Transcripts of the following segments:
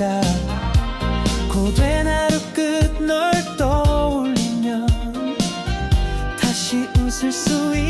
생각 고된 하루 끝 널 떠올리면 다시 웃을 수 있는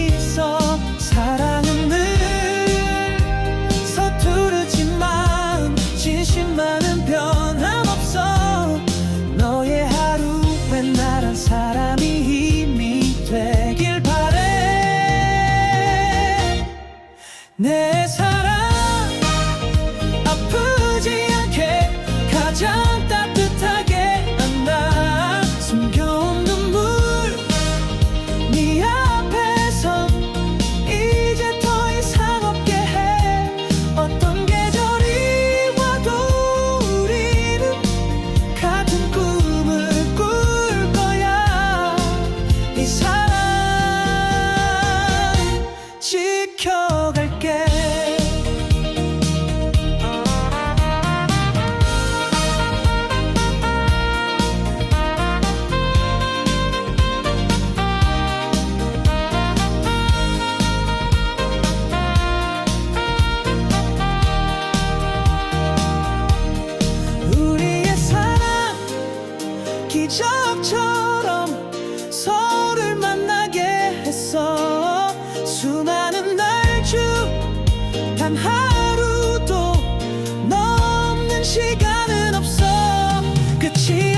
추억처럼 서로를 만나게 했어. 수많은 날중단 하루도 넘는 시간은 없어. 끝이